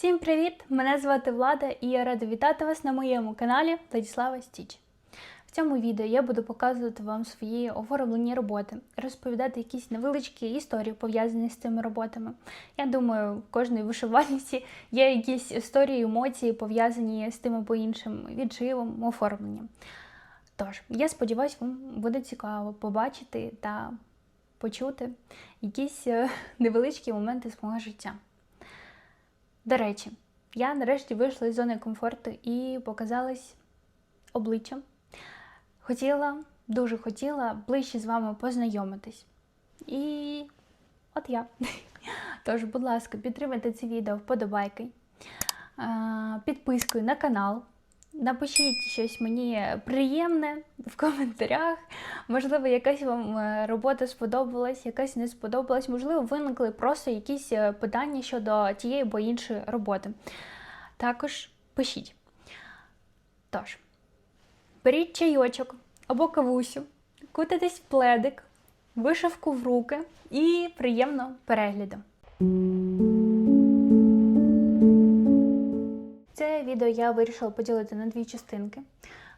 Всім привіт! Мене звати Влада і я рада вітати вас на моєму каналі Владислава Стіч. В цьому відео я буду показувати вам свої оформлені роботи, розповідати якісь невеличкі історії, пов'язані з цими роботами. Я думаю, в кожній вишивальниці є якісь історії, емоції, пов'язані з тим або іншим відживом, оформленням. Тож, я сподіваюся, вам буде цікаво побачити та почути якісь е, невеличкі моменти з мого життя. До речі, я нарешті вийшла із зони комфорту і показалась обличчям. Хотіла, дуже хотіла ближче з вами познайомитись. І от я. Тож, будь ласка, підтримайте це відео вподобайки, підпискою на канал. Напишіть щось мені приємне в коментарях. Можливо, якась вам е, робота сподобалась, якась не сподобалась. Можливо, виникли просто якісь е, питання щодо тієї або іншої роботи. Також пишіть. Тож, беріть чайочок або кавусю, кутайтесь в пледик, вишивку в руки і приємно перегляду. Це відео я вирішила поділити на дві частинки.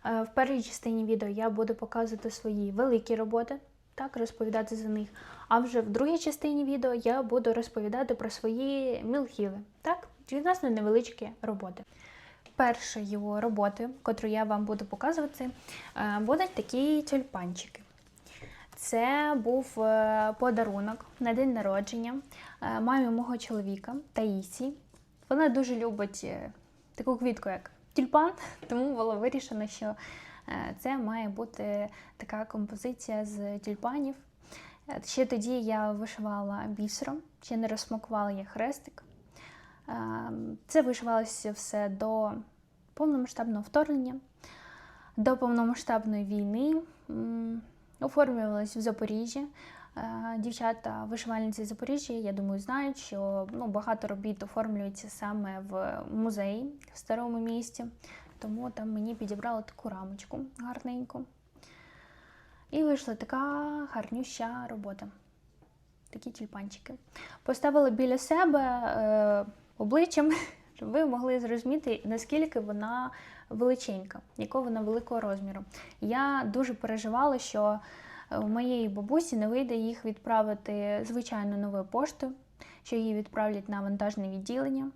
Е, В першій частині відео я буду показувати свої великі роботи, так, розповідати за них. А вже в другій частині відео я буду розповідати про свої мілхіли, так, відносно невеличкі роботи. Першою роботою, яку я вам буду показувати, е, будуть такі тюльпанчики. Це був е, подарунок на день народження мамі мого чоловіка Таїсі. Вона дуже любить таку квітку, як тюльпан, тому було вирішено, що е, це має бути така композиція з тюльпанів. Е, Ще тоді я вишивала бісером, ще не розсмакувала я хрестик. Е, Це вишивалося все до повномасштабного вторгнення, до повномасштабної війни. М, в Запоріжжі. Е, Дівчата вишивальниці Запоріжжя, я думаю, знають, що ну, багато робіт оформлюється саме в музеї в старому місті. Тому там мені підібрали таку рамочку гарненьку. І вийшла така гарнюща робота. Такі тюльпанчики. Поставила біля себе е, обличчям, щоб ви могли зрозуміти, наскільки вона величенька, якого вона великого розміру. Я дуже переживала, що у моєї бабусі не вийде їх відправити звичайно новою поштою, що її відправлять на вантажне відділення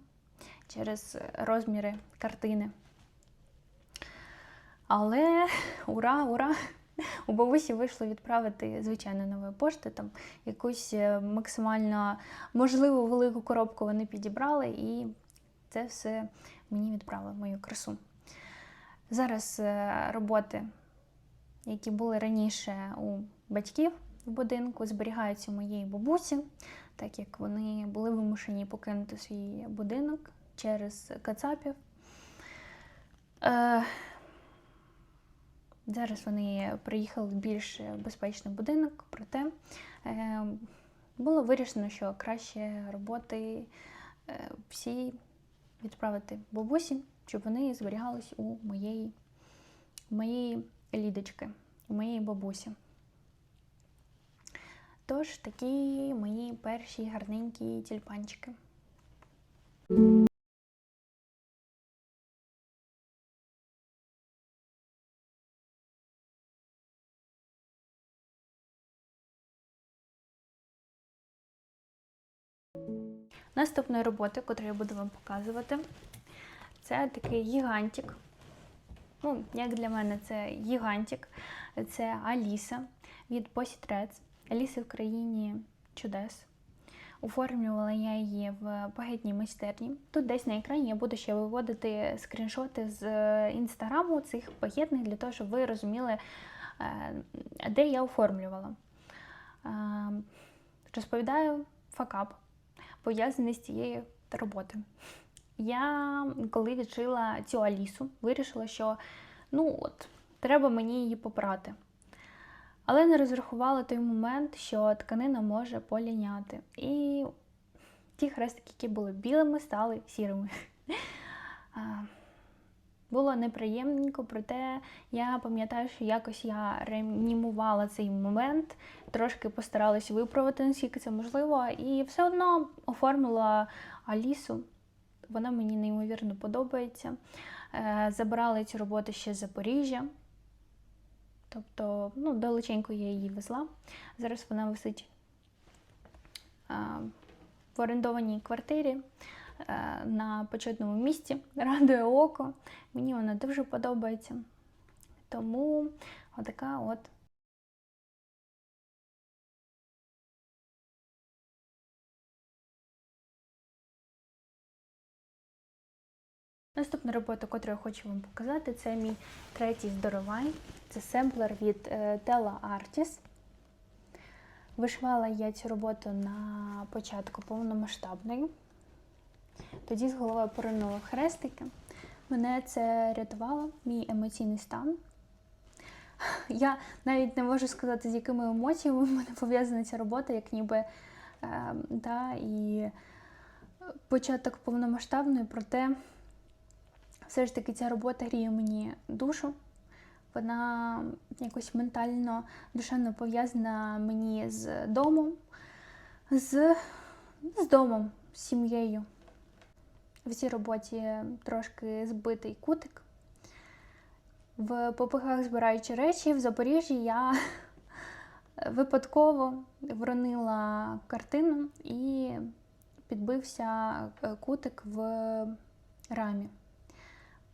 через розміри картини. Але ура, ура! У бабусі вийшло відправити звичайно новою поштою, там якусь е, максимально можливу велику коробку вони підібрали, і це все мені відправили мою красу. Зараз е, роботи, які були раніше у батьків в будинку, зберігаються у моєї бабусі, так як вони були вимушені покинути свій будинок через кацапів. Е, Зараз вони приїхали в більш безпечний будинок, проте е, було вирішено, що краще роботи е, всі відправити бабусі, щоб вони зберігались у моєї, моєї лідочки, у моєї бабусі. Тож такі мої перші гарненькі тюльпанчики. Наступної роботи, яку я буду вам показувати, це такий гігантик. Ну, як для мене, це гігантик. Це Аліса від Threads. Аліса в країні чудес. Оформлювала я її в багетній майстерні. Тут десь на екрані я буду ще виводити скріншоти з інстаграму цих багетних для того, щоб ви розуміли, е, де я оформлювала. Е, Розповідаю факап пов'язаний з цією роботою. Я, коли відшила цю Алісу, вирішила, що ну от, треба мені її попрати. Але не розрахувала той момент, що тканина може поліняти. І ті хрестики, які були білими, стали сірими. Було неприємненько, проте я пам'ятаю, що якось я реанімувала цей момент, трошки постаралась виправити, наскільки це можливо, і все одно оформила Алісу Вона мені неймовірно подобається. Е, Забрала цю роботу ще з Запоріжжя. Тобто, ну, далеченько я її везла. Зараз вона висить е, в орендованій квартирі е, на почетному місці. Радує око. Мені вона дуже подобається. Тому отака от Наступна робота, яку я хочу вам показати, це мій третій здоровай. Це семплер від е, Tela Artis. Вишивала я цю роботу на початку повномасштабної. Тоді з головою поринула хрестики. Мене це рятувало, мій емоційний стан. Я навіть не можу сказати, з якими емоціями в мене пов'язана ця робота, як ніби е, да, і початок повномасштабної, проте все ж таки ця робота гріє мені душу. Вона якось ментально, душевно пов'язана мені з домом, з, з домом, з сім'єю. В цій роботі трошки збитий кутик. В попихах збираючи речі в Запоріжжі я випадково вронила картину і підбився кутик в рамі.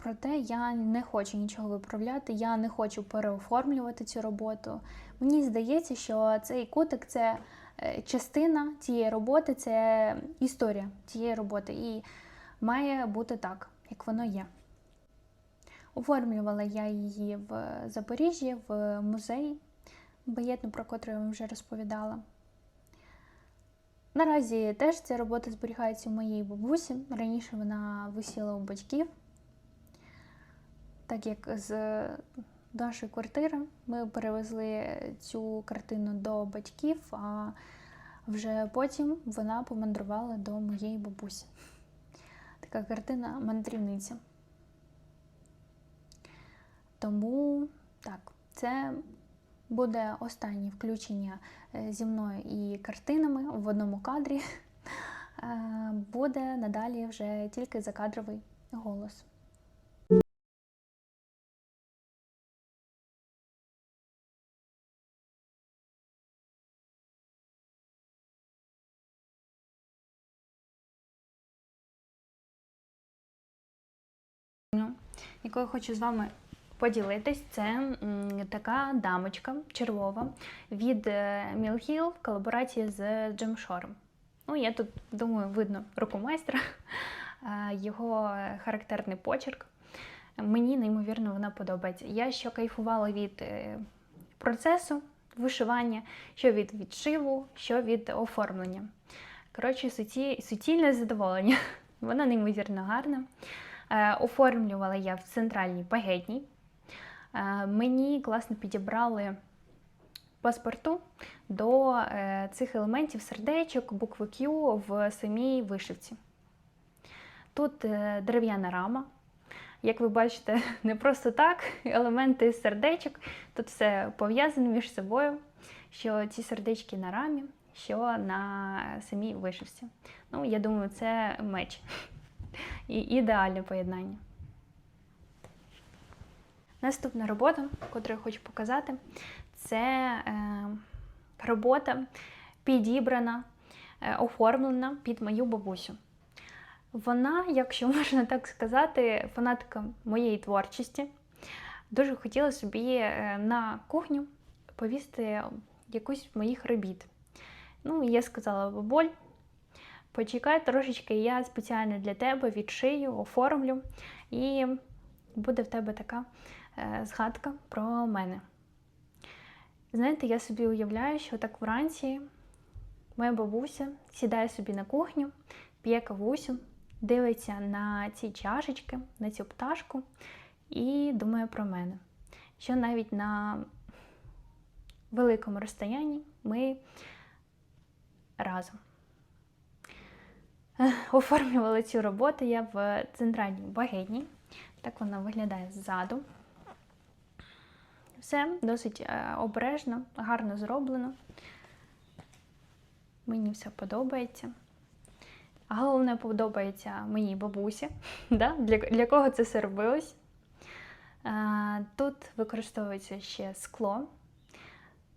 Проте я не хочу нічого виправляти, я не хочу переоформлювати цю роботу. Мені здається, що цей кутик це е, частина цієї роботи, це історія цієї роботи. І має бути так, як воно є. Оформлювала я її в Запоріжжі, в музеї Баєтну, про котру я вам вже розповідала. Наразі теж ця робота зберігається у моїй бабусі. Раніше вона висіла у батьків так як з нашої квартири ми перевезли цю картину до батьків, а вже потім вона помандрувала до моєї бабусі. Така картина мандрівниця. Тому так, це буде останнє включення е, зі мною і картинами в одному кадрі. Е, буде надалі вже тільки закадровий голос. Якою хочу з вами поділитись, це така дамочка червова від Mill Hill в колаборації з Джим Шором. Ну, я тут думаю, видно руку майстра, його характерний почерк. Мені неймовірно вона подобається. Я що кайфувала від е, процесу вишивання, що від відшиву, що від оформлення. Коротше, суті, суцільне задоволення. Вона неймовірно гарна. Е, оформлювала я в центральній багетній. Е, мені класно підібрали паспорту до е, цих елементів сердечок, букви Q в самій вишивці. Тут дерев'яна рама. Як ви бачите, не просто так, елементи сердечок, тут все пов'язане між собою, що ці сердечки на рамі, що на самій вишивці. Ну, я думаю, це меч і ідеальне поєднання. Наступна робота, яку я хочу показати, це е, робота підібрана, е, оформлена під мою бабусю. Вона, якщо можна так сказати, фанатка моєї творчості. Дуже хотіла собі е, на кухню повісти якусь моїх робіт. Ну, я сказала, бабуль, Почекай трошечки, я спеціально для тебе відшию, оформлю, і буде в тебе така е, згадка про мене. Знаєте, я собі уявляю, що так вранці моя бабуся сідає собі на кухню, п'є кавусю, дивиться на ці чашечки, на цю пташку і думає про мене. Що навіть на великому розстоянні ми разом. оформлювала цю роботу я в центральній багетні. Так вона виглядає ззаду. Все досить е, обережно, гарно зроблено. Мені все подобається. Головне подобається моїй бабусі. Да? Для, для кого це все робилось? Е, Тут використовується ще скло.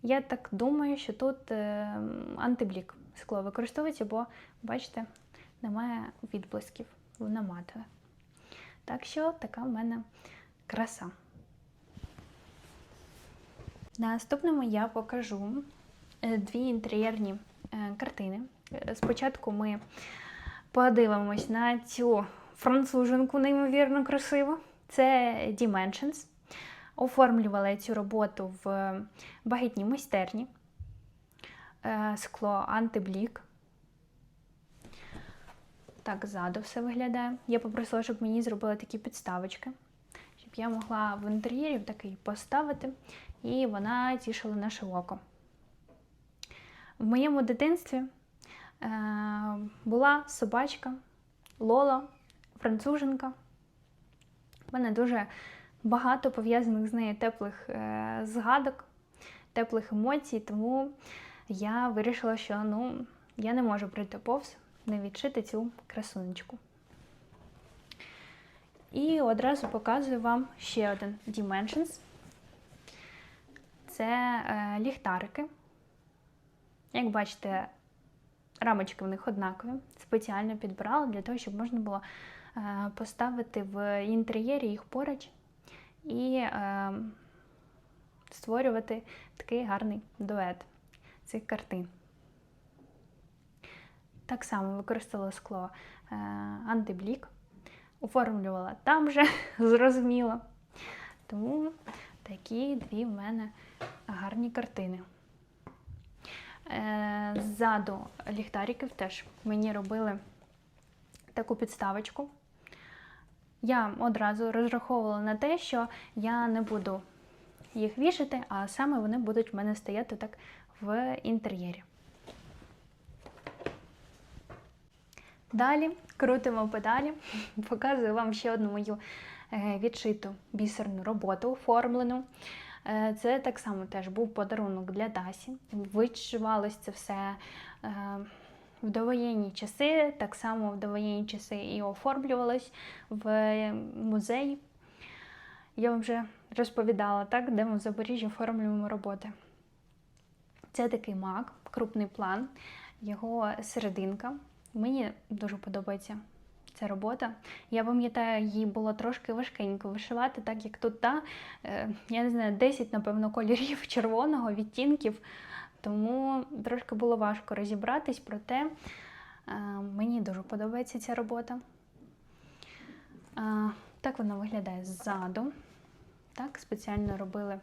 Я так думаю, що тут е, антиблік скло використовується, бо, бачите, немає відблисків, воно матове. Так що така в мене краса. Наступному я покажу е, дві інтер'єрні е, картини. Е, Спочатку ми подивимось на цю француженку, неймовірно красиву. Це Dimensions. Оформлювала цю роботу в багітній майстерні. Скло антиблік. Так ззаду все виглядає. Я попросила, щоб мені зробили такі підставочки, щоб я могла в інтер'єрі такий поставити, і вона тішила наше око. В моєму дитинстві е, була собачка Лола, француженка. У мене дуже багато пов'язаних з нею теплих е, згадок, теплих емоцій, тому я вирішила, що ну, я не можу пройти повз, не відшити цю красунечку. І одразу показую вам ще один Dimensions. Це е, ліхтарики. Як бачите, рамочки в них однакові. Спеціально підбирала для того, щоб можна було е, поставити в інтер'єрі їх поруч і е, створювати такий гарний дует цих картин. Так само використовувала скло е, антиблік, оформлювала там же, зрозуміло. Тому такі дві в мене гарні картини. Е, Ззаду ліхтариків теж мені робили таку підставочку. Я одразу розраховувала на те, що я не буду їх вішати, а саме вони будуть в мене стояти так в інтер'єрі. Далі крутимо педалі, показую вам ще одну мою е, відшиту бісерну роботу оформлену. Е, Це так само теж був подарунок для Дасі. Вишивалось це все е, в довоєнні часи, так само в довоєнні часи і оформлювалось в музеї. Я вам вже розповідала, так, де ми в Запоріжжі оформлюємо роботи. Це такий мак, крупний план, його серединка. Мені дуже подобається ця робота. Я пам'ятаю, її було трошки важкенько вишивати, так як тут та, е, я не знаю, 10, напевно, кольорів червоного, відтінків. Тому трошки було важко розібратись, проте е, мені дуже подобається ця робота. Е, Так вона виглядає ззаду. Так, спеціально робили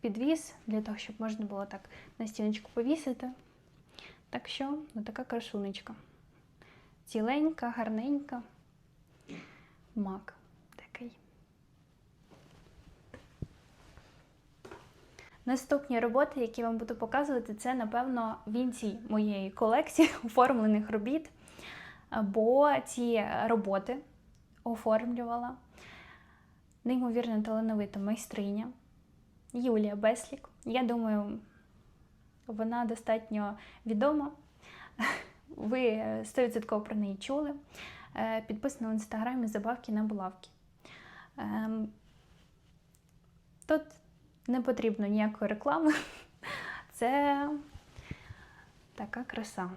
підвіс для того, щоб можна було так на стіночку повісити. Так що, ну така красунечка. Ціленька, гарненька. Мак такий. Наступні роботи, які вам буду показувати, це, напевно, вінці моєї колекції оформлених робіт. Бо ці роботи оформлювала неймовірно талановита майстриня Юлія Беслік. Я думаю, вона достатньо відома. Ви 100% про неї чули. Е, Підписана в інстаграмі забавки на булавки. Ем, Тут не потрібно ніякої реклами. Це така краса.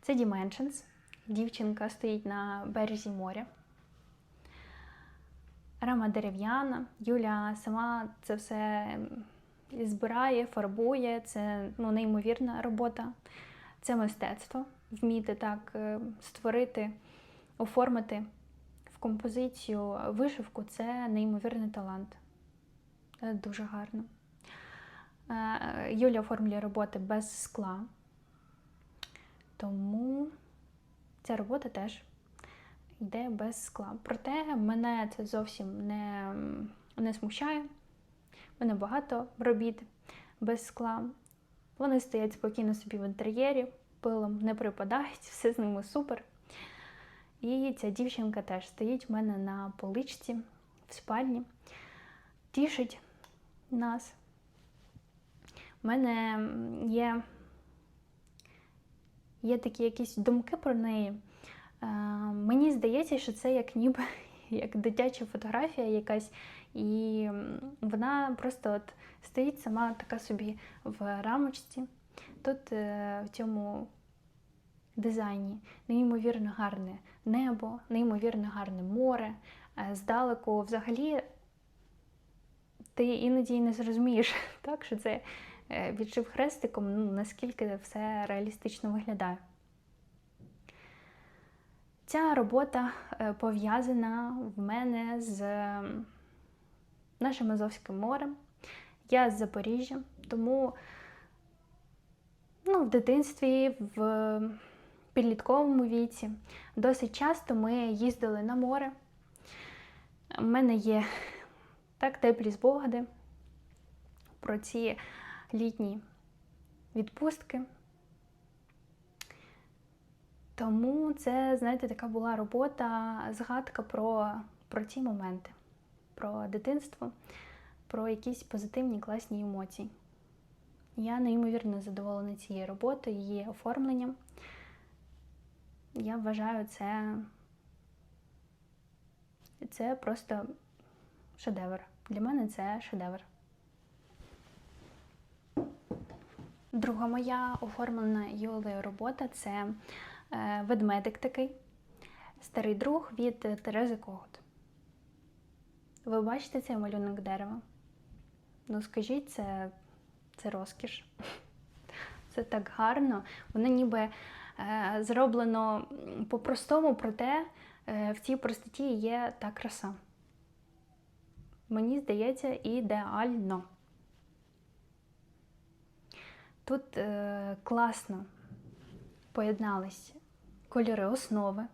Це Dimensions. Дівчинка стоїть на березі моря. Рама дерев'яна. Юля сама це все збирає, фарбує. Це ну, неймовірна робота. Це мистецтво. Вміти так е, створити, оформити в композицію вишивку це неймовірний талант. Дуже гарно. Е, Юля оформлює роботи без скла. Тому ця робота теж йде без скла. Проте мене це зовсім не, не смущає. У мене багато робіт без скла. Вони стоять спокійно собі в інтер'єрі, пилом не припадають, все з ними супер. І ця дівчинка теж стоїть в мене на поличці в спальні, тішить нас. У мене є є такі якісь думки про неї. Е, Мені здається, що це як ніби як дитяча фотографія якась, і вона просто от стоїть сама така собі в рамочці. Тут е, в цьому дизайні неймовірно гарне небо, неймовірно гарне море. Е, Здалеку взагалі ти іноді не зрозумієш, так, що це е, відшив хрестиком, ну, наскільки все реалістично виглядає. Ця робота пов'язана в мене з нашим Азовським морем. Я з Запоріжжя, тому ну, в дитинстві, в підлітковому віці досить часто ми їздили на море. У мене є так теплі спогади про ці літні відпустки. Тому це, знаєте, така була робота, згадка про, про ці моменти, про дитинство, про якісь позитивні класні емоції. Я неймовірно задоволена цією роботою, її оформленням. Я вважаю, це, це просто шедевр. Для мене це шедевр. Друга моя оформлена Юлею робота це е, ведмедик такий, старий друг від Терези Когут. Ви бачите цей малюнок дерева? Ну, скажіть, це, це розкіш. Це так гарно. Воно ніби е, зроблено по-простому, проте е, в цій простоті є та краса. Мені здається, ідеально. Тут е, класно поєднались кольори основи,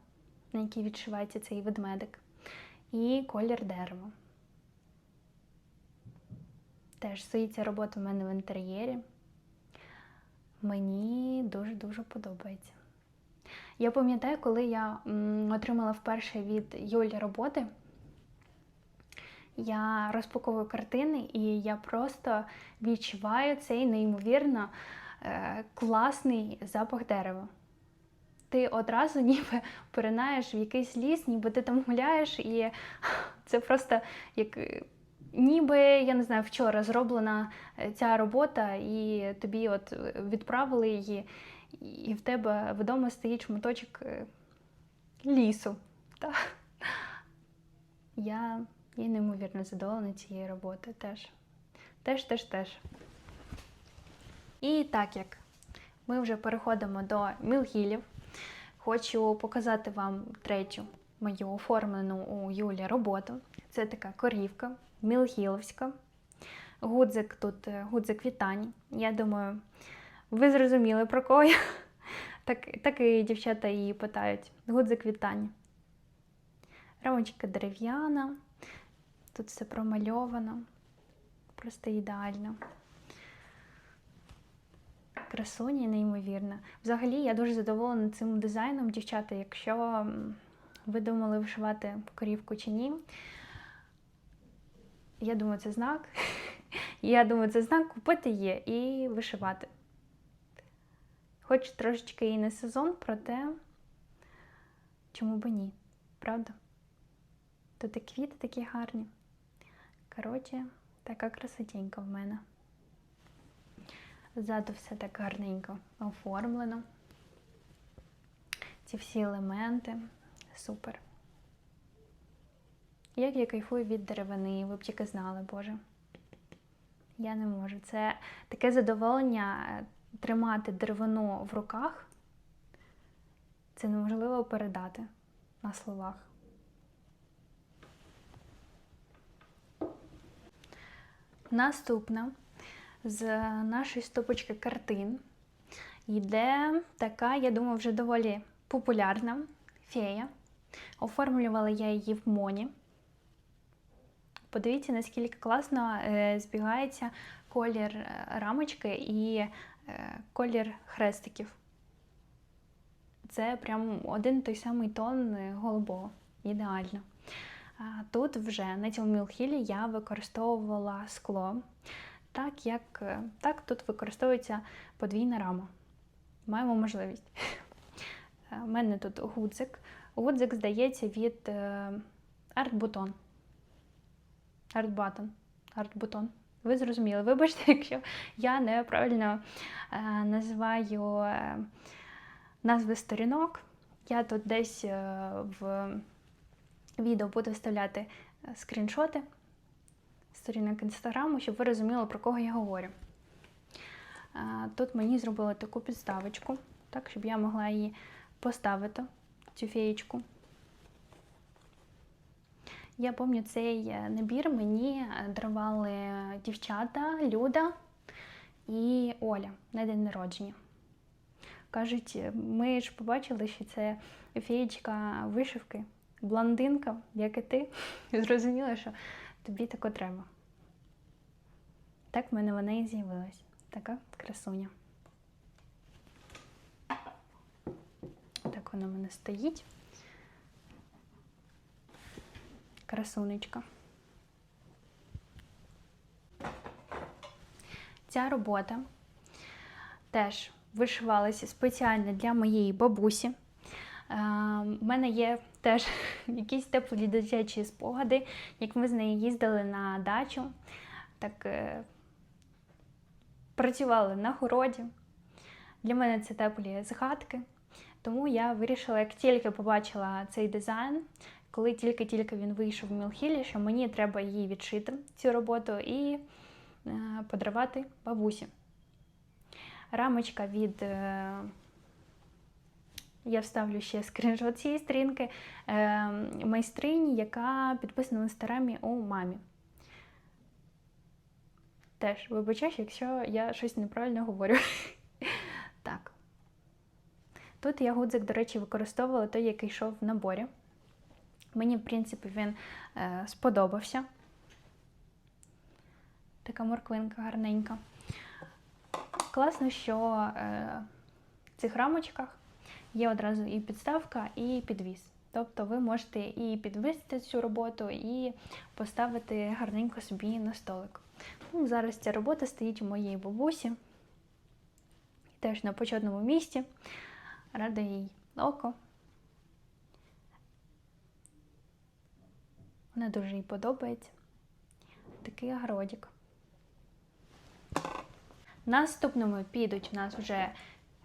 на якій відшивається цей ведмедик, і колір дерева. Теж стоїть ця робота в мене в інтер'єрі. Мені дуже-дуже подобається. Я пам'ятаю, коли я отримала вперше від Юлі роботи, я розпаковую картини, і я просто відчуваю цей неймовірно е, класний запах дерева. Ти одразу ніби поринаєш в якийсь ліс, ніби ти там гуляєш, і це просто як е, ніби, я не знаю, вчора зроблена е, ця робота, і тобі от е, відправили її, і в тебе вдома стоїть шматочок лісу. Та? Я, я неймовірно задоволена цією роботою теж. Теж, теж, теж. І так як ми вже переходимо до мілгілів, хочу показати вам третю мою оформлену у Юлі роботу. Це така корівка мілгіловська. Гудзик тут е, гудзик вітань. Я думаю, ви зрозуміли про кого я. Так, так і дівчата її питають. Гудзик вітань. Рамочка дерев'яна, тут все промальовано, просто ідеально. Красуня неймовірна. Взагалі, я дуже задоволена цим дизайном, дівчата. Якщо ви думали вишивати корівку чи ні, я думаю, це знак. Я думаю, це знак купити її і вишивати. Хоч трошечки і не сезон, проте чому б ні, правда? Тут і квіти такі гарні. Коротше, така красотенька в мене. Ззаду все так гарненько оформлено. Ці всі елементи. Супер. Як я кайфую від деревини, ви б тільки знали, Боже. Я не можу. Це таке задоволення е, тримати деревину в руках. Це неможливо передати на словах. Наступна з нашої стопочки картин йде така, я думаю, вже доволі популярна фея. Оформлювала я її в моні. Подивіться, наскільки класно е, збігається колір е, рамочки і е, колір хрестиків. Це прям один той самий тон голубого. Ідеально. Тут вже на цьому мілхілі я використовувала скло, так як е, так тут використовується подвійна рама. маємо можливість. У мене тут гудзик. Гудзик, здається, від е, Art. Ви зрозуміли. Вибачте, якщо я неправильно е, називаю е, назви сторінок. Я тут десь е, в відео буду вставляти е, скріншоти сторінок інстаграму, щоб ви розуміли, про кого я говорю. Е, Тут мені зробили таку підставочку, так, щоб я могла її поставити, цю феєчку. Я пам'ятаю, цей е, набір мені е, дарували дівчата Люда і Оля на день народження. Кажуть, ми ж побачили, що це феєчка вишивки, блондинка, як і ти. Зрозуміла, що тобі тако треба. Так в мене вона і з'явилась. Така красуня. Так вона в мене стоїть. Красунечка. Ця робота теж вишивалася спеціально для моєї бабусі. У мене є теж якісь теплі дитячі спогади, як ми з нею їздили на дачу, так е, працювали на городі. Для мене це теплі згадки. Тому я вирішила, як тільки побачила цей дизайн, коли тільки-тільки він вийшов в Мілхілі, що мені треба її відшити, цю роботу, і е, подарувати бабусі. Рамочка від. Я вставлю ще скріншот цієї сторінки е, майстрині, яка підписана в інстаграмі у мамі. Теж вибачаюсь, якщо я щось неправильно говорю. Так. Тут я гудзик, до речі, використовувала той, який йшов в наборі. Мені, в принципі, він е, сподобався. Така морквинка гарненька. Класно, що е, в цих рамочках є одразу і підставка, і підвіс. Тобто ви можете і підвісити цю роботу, і поставити гарненько собі на столик. Ну, зараз ця робота стоїть у моєї бабусі, теж на почетному місці. Рада їй око. Вона дуже їй подобається. Такий огородик. Наступними підуть у нас вже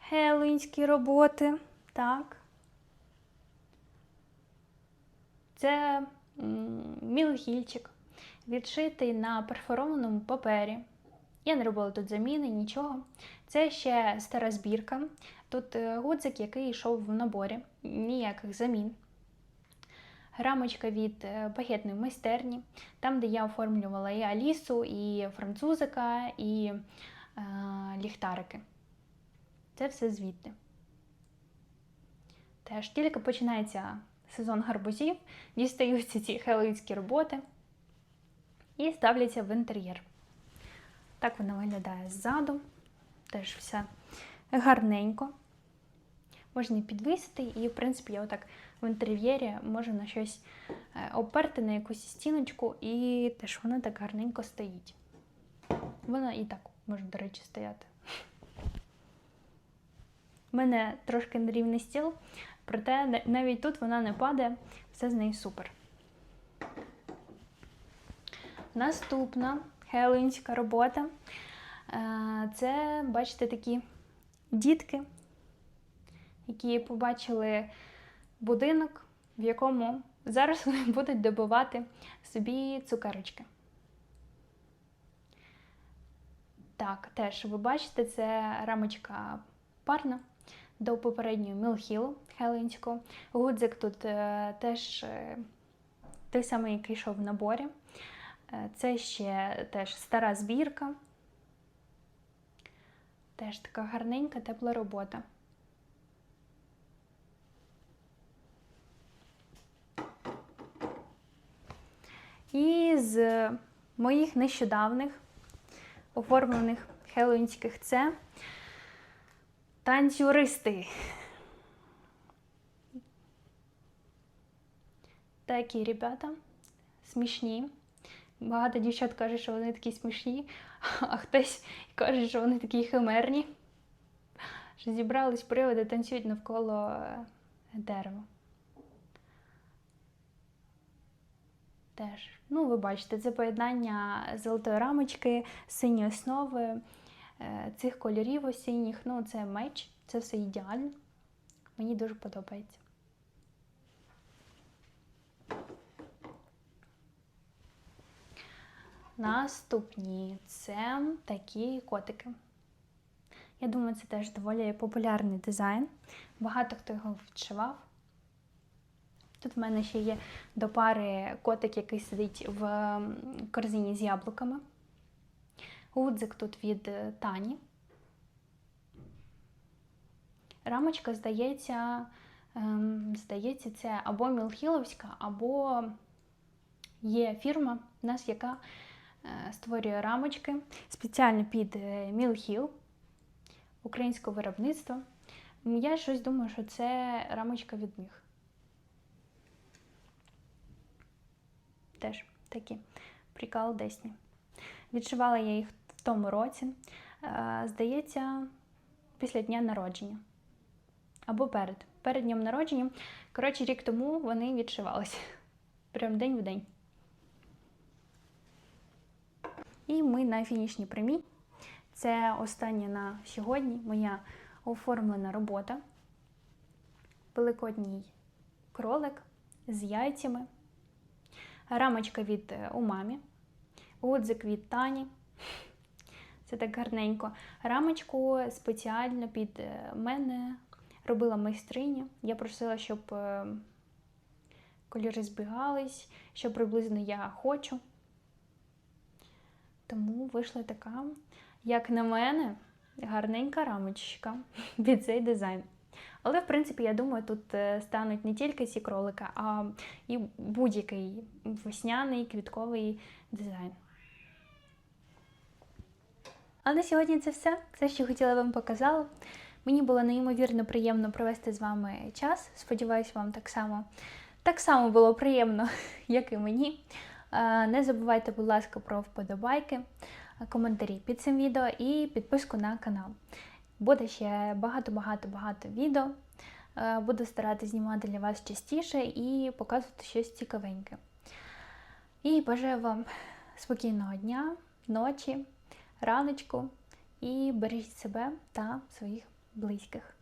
хеллоуінські роботи. Так. Це мілгільчик, відшитий на перфорованому папері. Я не робила тут заміни, нічого. Це ще стара збірка. Тут е, гудзик, який йшов в наборі, ніяких замін. Рамочка від е, багетної майстерні, там, де я оформлювала і Алісу, і французика, і е, ліхтарики. Це все звідти. Теж тільки починається сезон гарбузів, дістаються ці хеллоуінські роботи і ставляться в інтер'єр. Так вона виглядає ззаду, теж все гарненько. Можна підвісити, і, в принципі, я отак в інтер'єрі можу на щось е, оперти на якусь стіночку, і теж вона так гарненько стоїть. Вона і так може, до речі, стояти. У мене трошки нерівний стіл, проте навіть тут вона не падає, все з нею супер. Наступна хеллоуінська робота. Е, Це, бачите, такі дітки, які побачили будинок, в якому зараз вони будуть добувати собі цукерочки. Так, теж ви бачите, це рамочка парна до попередньої Мілхілу хеллоуінського. Гудзик тут е, теж е, той самий, який йшов в наборі. Е, Це ще теж стара збірка. Теж така гарненька, тепла робота. І з моїх нещодавних оформлених хеллоуінських це танцюристи. Такі ребята смішні. Багато дівчат каже, що вони такі смішні, а хтось каже, що вони такі химерні. що зібрались приводи, танцюють навколо е, дерева. Теж, ну, ви бачите, це поєднання золотої рамочки, синьої основи, цих кольорів осінніх. Ну, це меч, це все ідеально. Мені дуже подобається. Наступні це такі котики. Я думаю, це теж доволі популярний дизайн. Багато хто його відшивав. Тут в мене ще є до пари котик, який сидить в корзині з яблуками. Гудзик тут від е, Тані. Рамочка, здається, ем, здається, це або Мілхіловська, або є фірма, у нас, яка е, створює рамочки спеціально під Мілхіл українського виробництва. Я щось думаю, що це рамочка від них. Теж такі прикол Десні. Відшивала я їх в тому році. Е, Здається, після дня народження. Або перед. Перед днем народження. Коротше, рік тому вони відшивалися. Прям день в день. І ми на фінішній прямій. Це остання на сьогодні моя оформлена робота. Великодній кролик з яйцями, рамочка від е, умамі, гудзик від Тані. Це так гарненько. Рамочку спеціально під е, мене робила майстриня. Я просила, щоб е, кольори збігались, що приблизно я хочу. Тому вийшла така, як на мене, гарненька рамочка під цей дизайн. Але, в принципі, я думаю, тут е, стануть не тільки ці кролика, а і будь-який весняний квітковий дизайн. А на сьогодні це все. Все, що хотіла вам показала. Мені було неймовірно приємно провести з вами час. Сподіваюсь, вам так само, так само було приємно, як і мені. Е, Не забувайте, будь ласка, про вподобайки, коментарі під цим відео і підписку на канал. Буде ще багато-багато-багато відео. Е, Буду старатися знімати для вас частіше і показувати щось цікавеньке. І бажаю вам спокійного дня, ночі, раночку і бережіть себе та своїх близьких.